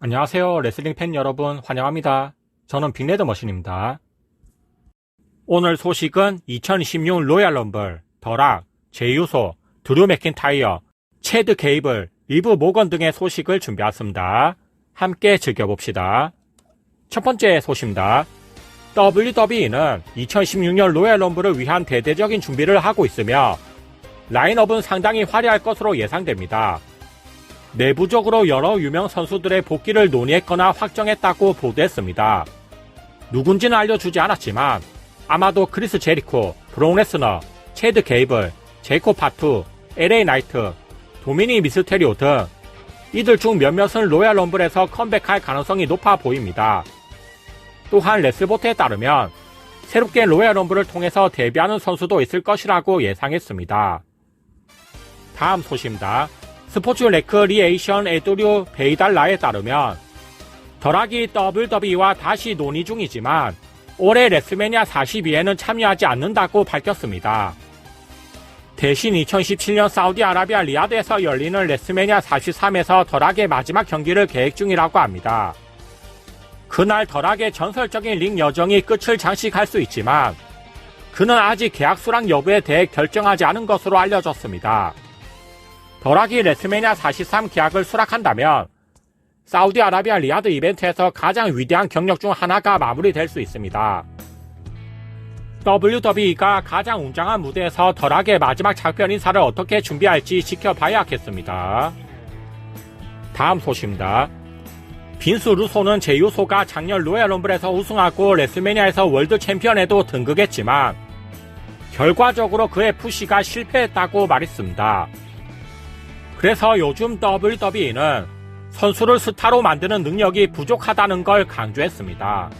안녕하세요. 레슬링 팬 여러분 환영합니다. 저는 빅레드 머신입니다. 오늘 소식은 2016 로얄 럼블, 더락, 제유소, 드루 맥킨타이어, 체드 게이블, 리브 모건 등의 소식을 준비했습니다. 함께 즐겨봅시다. 첫 번째 소식입니다. WWE는 2016년 로얄 럼블을 위한 대대적인 준비를 하고 있으며 라인업은 상당히 화려할 것으로 예상됩니다. 내부적으로 여러 유명 선수들의 복귀를 논의했거나 확정했다고 보도했습니다. 누군지는 알려주지 않았지만 아마도 크리스 제리코, 브롱 레스너, 체드 게이블, 제이코 파투, LA 나이트, 도미니 미스테리오 등 이들 중 몇몇은 로얄 럼블에서 컴백할 가능성이 높아 보입니다. 또한 레스보트에 따르면 새롭게 로얄 럼블을 통해서 데뷔하는 선수도 있을 것이라고 예상했습니다. 다음 소식입니다. 스포츠 레크리에이션 에도류 베이달라에 따르면 덜하기 WWE와 다시 논의 중이지만 올해 레스메니아 42에는 참여하지 않는다고 밝혔습니다. 대신 2017년 사우디아라비아 리아드에서 열리는 레스메니아 43에서 덜하게 마지막 경기를 계획 중이라고 합니다. 그날 덜하게 전설적인 링 여정이 끝을 장식할 수 있지만 그는 아직 계약 수락 여부에 대해 결정하지 않은 것으로 알려졌습니다. 덜하기 레스메니아 43 계약을 수락한다면 사우디아라비아 리아드 이벤트에서 가장 위대한 경력 중 하나가 마무리될 수 있습니다. WWE가 가장 웅장한 무대에서 덜하게 마지막 작별 인사를 어떻게 준비할지 지켜봐야겠습니다. 다음 소식입니다. 빈스 루소는 제유소가 작년 로얄 럼블에서 우승하고 레스메니아에서 월드 챔피언에도 등극했지만 결과적으로 그의 푸시가 실패했다고 말했습니다. 그래서 요즘 WWE는 선수를 스타로 만드는 능력이 부족하다는 걸 강조했습니다.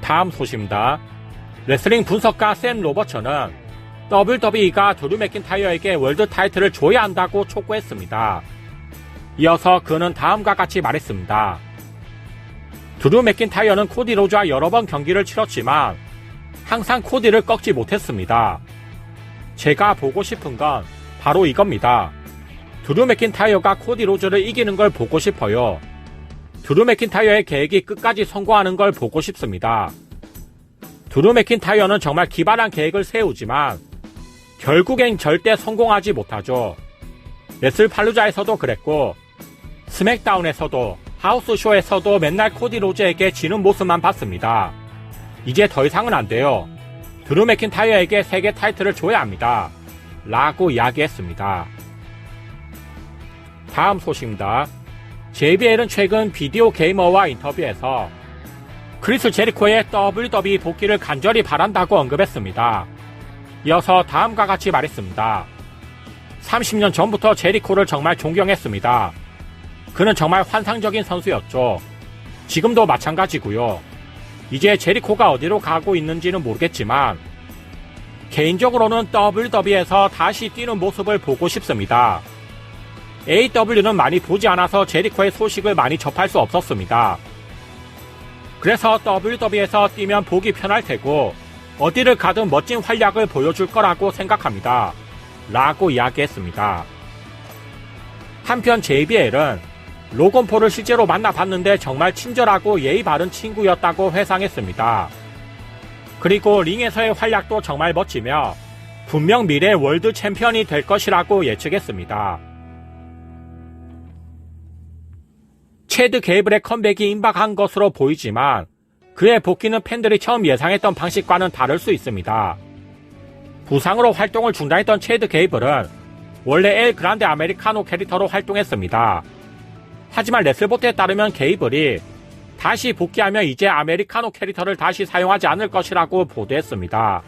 다음 소식입니다. 레슬링 분석가 샘 로버처는 WWE가 드루 맥킨타이어에게 월드 타이틀을 줘야 한다고 촉구했습니다. 이어서 그는 다음과 같이 말했습니다. 드루 맥킨타이어는 코디 로즈와 여러 번 경기를 치렀지만 항상 코디를 꺾지 못했습니다. 제가 보고 싶은 건 바로 이겁니다. 드루 맥킨타이어가 코디 로즈를 이기는 걸 보고 싶어요. 드루 맥킨타이어의 계획이 끝까지 성공하는 걸 보고 싶습니다. 드루 맥킨타이어는 정말 기발한 계획을 세우지만 결국엔 절대 성공하지 못하죠. 레슬 팔루자에서도 그랬고 스맥다운에서도 하우스쇼에서도 맨날 코디 로즈에게 지는 모습만 봤습니다. 이제 더 이상은 안 돼요. 드루 맥킨타이어에게 세계 타이틀을 줘야 합니다. 라고 이야기했습니다. 다음 소식입니다. JBL은 최근 비디오 게이머와 인터뷰에서 크리스 제리코의 WWE 복귀를 간절히 바란다고 언급했습니다. 이어서 다음과 같이 말했습니다. 30년 전부터 제리코를 정말 존경했습니다. 그는 정말 환상적인 선수였죠. 지금도 마찬가지고요. 이제 제리코가 어디로 가고 있는지는 모르겠지만 개인적으로는 WW에서 다시 뛰는 모습을 보고 싶습니다. AW는 많이 보지 않아서 제리코의 소식을 많이 접할 수 없었습니다. 그래서 WW에서 뛰면 보기 편할 테고 어디를 가든 멋진 활약을 보여줄 거라고 생각합니다. 라고 이야기했습니다. 한편 JBL은 로건포를 실제로 만나봤는데 정말 친절하고 예의 바른 친구였다고 회상했습니다. 그리고 링에서의 활약도 정말 멋지며 분명 미래 월드 챔피언이 될 것이라고 예측했습니다. 체드 게이블의 컴백이 임박한 것으로 보이지만 그의 복귀는 팬들이 처음 예상했던 방식과는 다를 수 있습니다. 부상으로 활동을 중단했던 체드 게이블은 원래 엘 그란데 아메리카노 캐릭터로 활동했습니다. 하지만 레슬보트에 따르면 게이블이 다시 복귀하며 이제 아메리카노 캐릭터를 다시 사용하지 않을 것이라고 보도했습니다.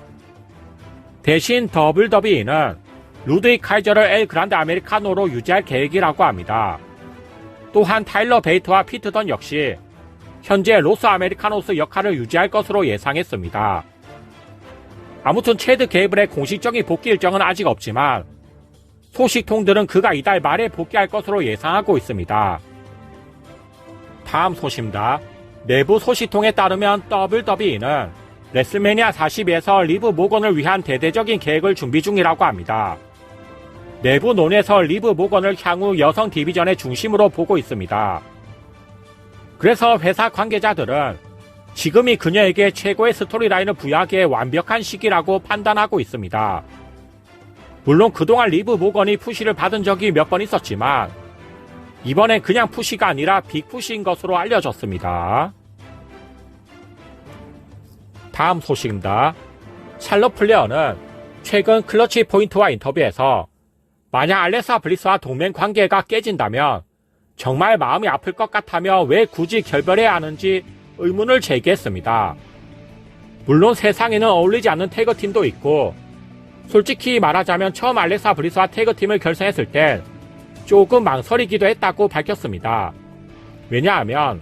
대신 WWE는 루드이 카이저를 엘 그란데 아메리카노로 유지할 계획이라고 합니다. 또한 타일러 베이트와 피트던 역시 현재 로스 아메리카노스 역할을 유지할 것으로 예상했습니다. 아무튼 체드 게이블의 공식적인 복귀 일정은 아직 없지만 소식통들은 그가 이달 말에 복귀할 것으로 예상하고 있습니다. 다음 소식입니다. 내부 소식통에 따르면 WWE는 레슬매니아 42에서 리브 모건을 위한 대대적인 계획을 준비 중이라고 합니다. 내부 논에서 리브 모건을 향후 여성 디비전의 중심으로 보고 있습니다. 그래서 회사 관계자들은 지금이 그녀에게 최고의 스토리라인을 부여하기에 완벽한 시기라고 판단하고 있습니다. 물론 그동안 리브 모건이 푸시를 받은 적이 몇 번 있었지만 이번엔 그냥 푸시가 아니라 빅푸시인 것으로 알려졌습니다. 다음 소식입니다. 샬롯 플레어는 최근 클러치 포인트와 인터뷰에서 만약 알레사 블리스와 동맹 관계가 깨진다면 정말 마음이 아플 것 같다며 왜 굳이 결별해야 하는지 의문을 제기했습니다. 물론 세상에는 어울리지 않는 태그팀도 있고 솔직히 말하자면 처음 알렉사 블리스와 태그팀을 결성했을 땐 조금 망설이기도 했다고 밝혔습니다. 왜냐하면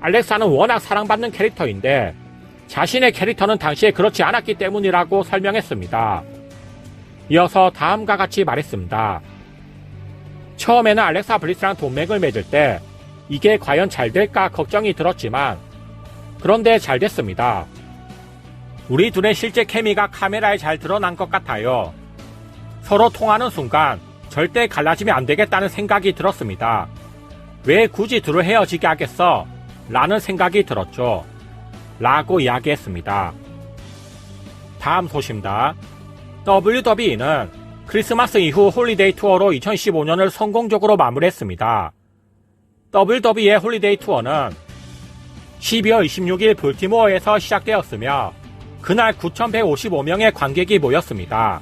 알렉사는 워낙 사랑받는 캐릭터인데 자신의 캐릭터는 당시에 그렇지 않았기 때문이라고 설명했습니다. 이어서 다음과 같이 말했습니다. 처음에는 알렉사 블리스랑 동맹을 맺을 때 이게 과연 잘 될까 걱정이 들었지만 그런데 잘 됐습니다. 우리 둘의 실제 케미가 카메라에 잘 드러난 것 같아요. 서로 통하는 순간 절대 갈라지면 안 되겠다는 생각이 들었습니다. 왜 굳이 둘을 헤어지게 하겠어? 라는 생각이 들었죠. 라고 이야기했습니다. 다음 소식입니다. WWE는 크리스마스 이후 홀리데이 투어로 2015년을 성공적으로 마무리했습니다. WWE의 홀리데이 투어는 12월 26일 볼티모어에서 시작되었으며 그날 9,155명의 관객이 모였습니다.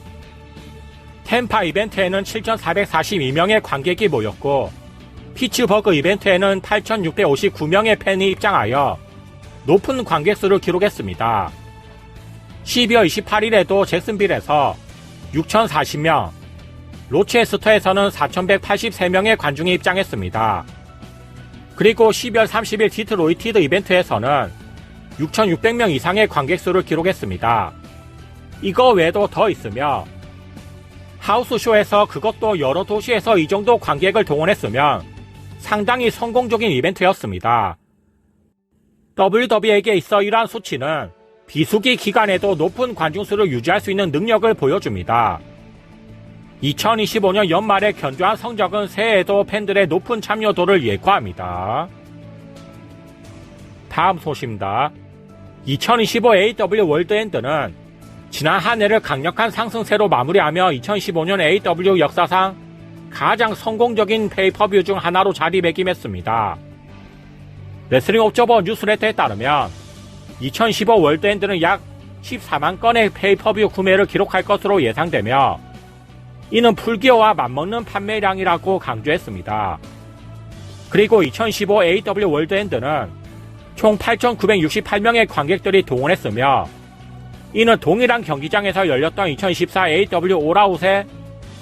템파 이벤트에는 7,442명의 관객이 모였고 피츠버그 이벤트에는 8,659명의 팬이 입장하여 높은 관객수를 기록했습니다. 12월 28일에도 잭슨빌에서 6,040명, 로체스터에서는 4,183명의 관중이 입장했습니다. 그리고 12월 30일 디트로이티드 이벤트에서는 6,600명 이상의 관객수를 기록했습니다. 이거 외에도 더 있으며 하우스쇼에서 그것도 여러 도시에서 이 정도 관객을 동원했으면 상당히 성공적인 이벤트였습니다. WWE에게 있어 이러한 수치는 비수기 기간에도 높은 관중수를 유지할 수 있는 능력을 보여줍니다. 2025년 연말에 견조한 성적은 새해에도 팬들의 높은 참여도를 예고합니다. 다음 소식입니다. 2025 AW 월드엔드는 지난 한 해를 강력한 상승세로 마무리하며 2015년 AW 역사상 가장 성공적인 페이퍼뷰 중 하나로 자리매김했습니다. 레슬링 옵저버 뉴스레터에 따르면 2015 월드엔드는 약 14만 건의 페이퍼뷰 구매를 기록할 것으로 예상되며 이는 풀기어와 맞먹는 판매량이라고 강조했습니다. 그리고 2015 AW 월드엔드는 총 8,968명의 관객들이 동원했으며 이는 동일한 경기장에서 열렸던 2014 AW 올아웃에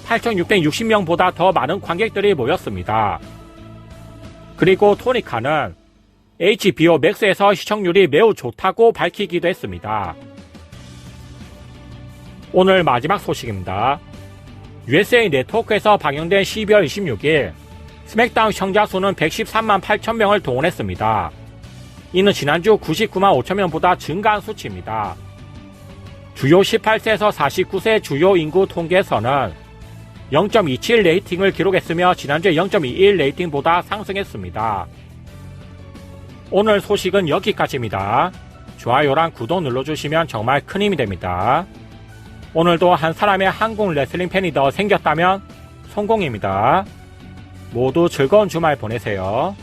8,660명보다 더 많은 관객들이 모였습니다. 그리고 토니카는 HBO 맥스에서 시청률이 매우 좋다고 밝히기도 했습니다. 오늘 마지막 소식입니다. USA 네트워크에서 방영된 12월 26일 스맥다운 시청자 수는 113만 8천 명을 동원했습니다. 이는 지난주 99만 5천 명보다 증가한 수치입니다. 주요 18세에서 49세 주요 인구 통계에서는 0.27 레이팅을 기록했으며 지난주에 0.21 레이팅보다 상승했습니다. 오늘 소식은 여기까지입니다. 좋아요랑 구독 눌러주시면 정말 큰 힘이 됩니다. 오늘도 한 사람의 한국 레슬링 팬이 더 생겼다면 성공입니다. 모두 즐거운 주말 보내세요.